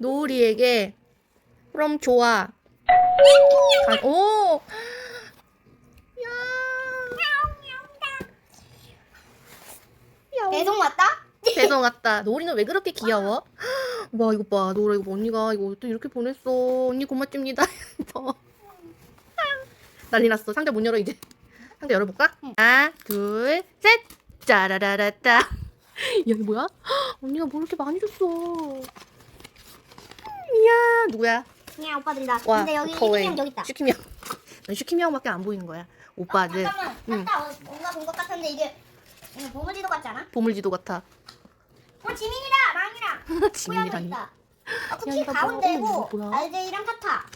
노을이에게 그럼 좋아. 가, 오. 야. 배송 왔다? 배송 왔다. 노을이는 왜 그렇게 귀여워? 와 이거 봐, 노을아 이거 봐. 언니가 이거 또 이렇게 보냈어. 언니 고맙습니다. 더. 난리 났어. 상자 못 열어 이제. 상자 열어볼까? 하나, 둘, 셋. 짜라라라따. 야 이거 뭐야? 언니가 뭐 이렇게 많이 줬어. 이야 누구야? 그냥 오빠들이다. 와, 근데 여기 거의 그냥 여기 있다. 슈키미 형. 넌 슈키미 형밖에 안 보이는 거야. 오빠들 잠깐만. 응. 아까 어, 뭔가 본 것 같은데 이게 이거 보물지도 같지 않아? 보물지도 같아. 어 지민이다. 망이랑. 지민이라니. 있다. 어, 야, 쿠키 이거 봐. 가운데고 뭐야? RJ랑 타타.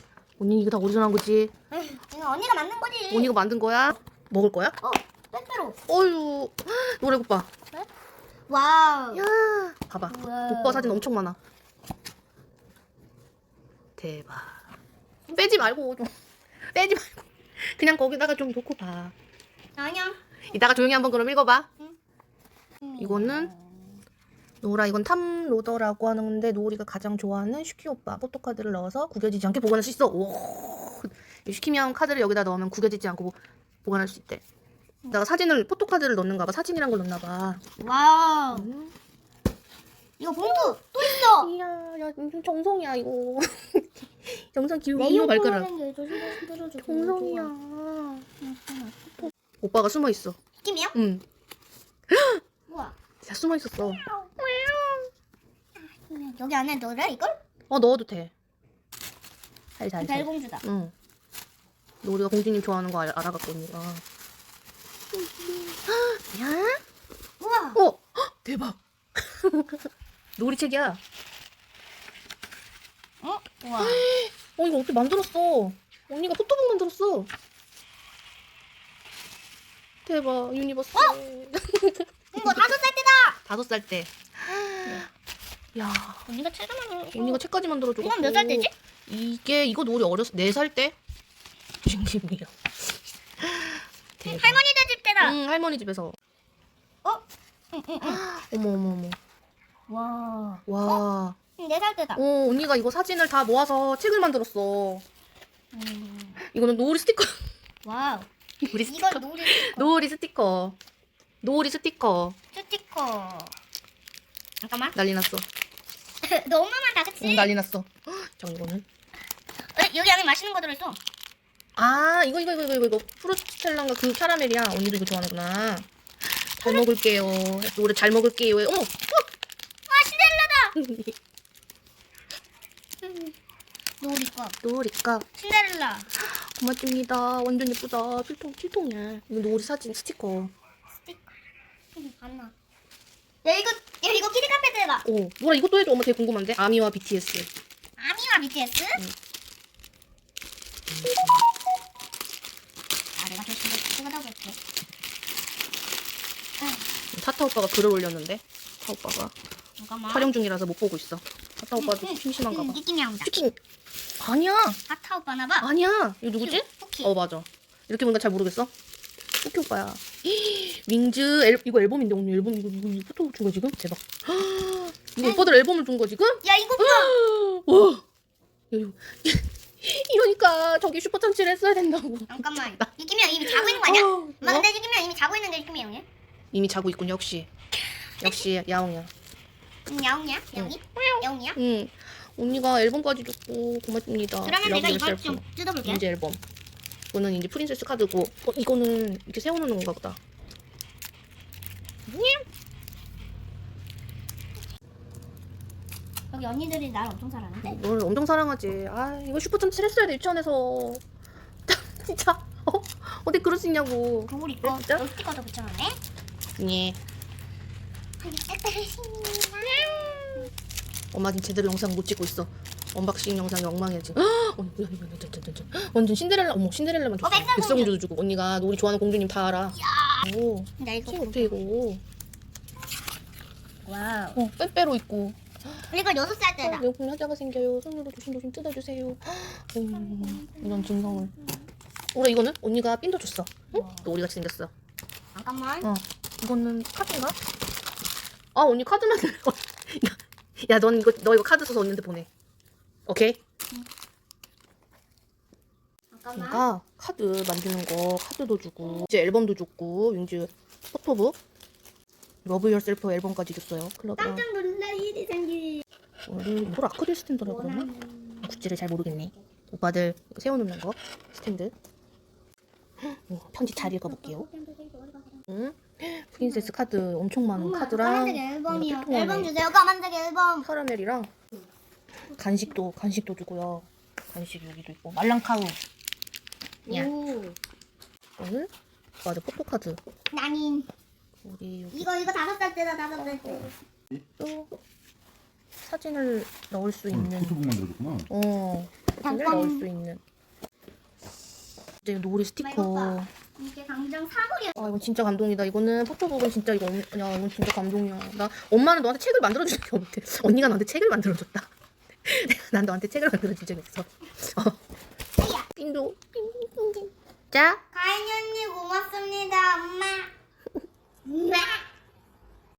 언니 이거 다 오리지널한 거지? 에휴, 이거 언니가 만든 거지. 언니가 만든 거야? 먹을 거야? 어, 빼빼로. 어유 노래 오빠. 와우. 야, 봐봐. 우와. 오빠 사진 엄청 많아. 대박. 빼지 말고 좀 빼지 말고 그냥 거기다가 좀 놓고 봐. 아니야. 이따가 조용히 한번 그럼 읽어봐. 음. 이거는 노라 이건 탐로더라고 하는데 노리가 가장 좋아하는 슈키 오빠 포토카드를 넣어서 구겨지지 않게 보관할 수 있어. 오, 이 슈키미 형 카드를 여기다 넣으면 구겨지지 않고 보관할 수 있대. 내가 사진을 포토카드를 넣는가 봐. 사진이란 걸 넣나 봐. 와우. 음. 이거 봉투 또 있어. 이야, 야, 무슨 정성이야 이거. 정성 기우 내 기우 발가락. 정성이야. 정성이야. 오빠가 숨어 있어. 느낌이야? 응. 우와. 야 숨어 있었어. 여기 안에 넣으래 이걸? 어 넣어도 돼. 살살. 살. 별봉주다. 응. 우리가 공주님 좋아하는 거 알, 알아갖고 언니가. 야? 우와. 어? 헉, 대박. 놀이책이야. 어? 우와. 어 이거 어떻게 만들었어? 언니가 포토북 만들었어. 대박 유니버스. 이거 다섯 살 때다. 다섯 살 때. 야, 언니가 최근에 언니가 책까지 만들어줘. 이건 몇 살 때지? 이게 이거 우리 어렸을 네살 때. 중심이야. 대박. 할머니네 집 때다. 응 할머니 집에서. 어? 응, 응, 응. 어머 어머 어머. 와. 와. 네살 때다. 어 언니가 이거 사진을 다 모아서 책을 만들었어. 음. 이거는 노을이 스티커. 와우. 노을이 스티커. 이건 놀이 노을이 스티커. 노을이 스티커. 스티커. 잠깐만. 난리 났어. 너무 많다, 그치? 응, 난리 났어. 자 이거는. 어, 여기 안에 맛있는 거 들어있어. 아 이거 이거 이거 이거 이거 프루스텔라인가 그 카라멜이야. 언니도 이거 좋아하는구나. 잘 먹을게요. 노래 잘 먹을게요. 어머. 아, 신데렐라다. 거. 노을이가 신데렐라. 고맙습니다. 완전 예쁘다. 필통 필통이야. 이거 노을이 사진 스티커. 스티커. 안나. 야, 이거, 야, 이거 키즈 카페 대박. 오 노라 이것도 해줘. 엄마 되게 궁금한데. 아미와 BTS. 아미와 BTS? 응. 아, 내가 저 친구 친구다 볼게. 타타 오빠가 글을 올렸는데. 타타 오빠가 잠깐만. 촬영 중이라서 못 보고 있어. 타타 오빠도 응, 심심한가 응, 봐. 느낌이 나온다. 치킨. 아니야. 아타 오빠나 봐. 아니야. 이거 누구지? 쿠키. 어 맞아. 이렇게 보니까 잘 모르겠어. 쿠키 오빠야. 윙즈 앨, 이거 앨범인데 오늘 앨범 이거 이거, 이거 포토 준거 지금 대박. 이거 오빠들 앨범을 준 거 지금? 야, 이거 봐. 와. 야, 이거 이러니까 저기 슈퍼 참치를 했어야 된다고. 잠깐만. 형 이미 자고 있는 거 아니야? 어, 느낌이 형 이미 자고 있는 게 느낌이 형이야? 이미 자고 있군 역시. 역시 야옹이야. 응, 야옹이야? 야옹이? 야옹이야? 응. 언니가 앨범까지 줬고 고맙습니다. 그러면 내가 이걸. 좀 뜯어볼게. 인제 앨범. 이거는 이제 프린세스 카드고 어, 이거는 이렇게 세워놓는 건가 보다. 여기 언니들이 날 엄청 사랑하는데. 널 엄청 사랑하지. 아 이거 슈퍼 참치 했어야 돼 유치원에서. 진짜 어? 어떻게 그럴 수 있냐고. 거울 있고 네, 진짜? 스티커도 붙여놨네. 예. 엄마 지금 제대로 영상 못 찍고 있어. 언박싱 영상이 엉망이야 지금. 헉! 어, 뭐야, 이거. 완전 신데렐라. 어머 신데렐라만 줬어. 어. 백설공주도 주고 언니가 우리 좋아하는 공주님 다 알아. 오. 나 이거 이거 어떻게 이거? 와우. 어 빼빼로 있고. 이걸 여섯 살 때다. 명품 하자가 생겨요. 손으로 조심조심 뜯어주세요. 음, 이런 증상을. 우리 이거는 언니가 핀도 줬어. 응? 또 우리 같이 생겼어. 잠깐만. 어. 이거는 카드인가? 아 언니 카드만 야, 넌 이거 너 이거 카드 써서 언니한테 보내. 오케이. 잠깐만. 그러니까 카드 만드는 거 카드도 주고 이제 앨범도 줬고 윤주 포토북 러브 유어셀프 앨범까지 줬어요. 클럽이랑 깜짝 놀라 일이 생기. 이걸 아크릴 스탠드라 그러나? 굿즈를 잘 모르겠네. 오빠들 이거 세워놓는 거 스탠드. 오, 편지 잘 읽어볼게요. 응? 프린세스 카드 엄청 많은 카드랑 까만색 앨범이요. 이렇게 통하네. 앨범 주세요. 까만색 앨범. 카라멜이랑 간식도 간식도 주고요. 간식 여기도 있고 말랑카우. 야. 오. 오늘 맞아 포토카드. 나닌. 우리 여기 이거 이거 다섯 살 때다 다섯 살 때. 또 사진을 넣을 수 있는 포토북 만들어줬구나. 어 사진을 잠깐. 넣을 수 있는 이제 놀이 스티커 이게 당장 사물이야. 아 이거 진짜 감동이다. 이거는 포토북은 진짜 이거 엄- 야 이건 진짜 감동이야. 나 엄마는 너한테 책을 만들어 준 적이 없대. 언니가 나한테 책을 만들어 줬다. 난 너한테 책을 만들어 준 적이 없어. 어. 띵도 띵띵띵. 자. 가인 언니 고맙습니다, 엄마. 엄마.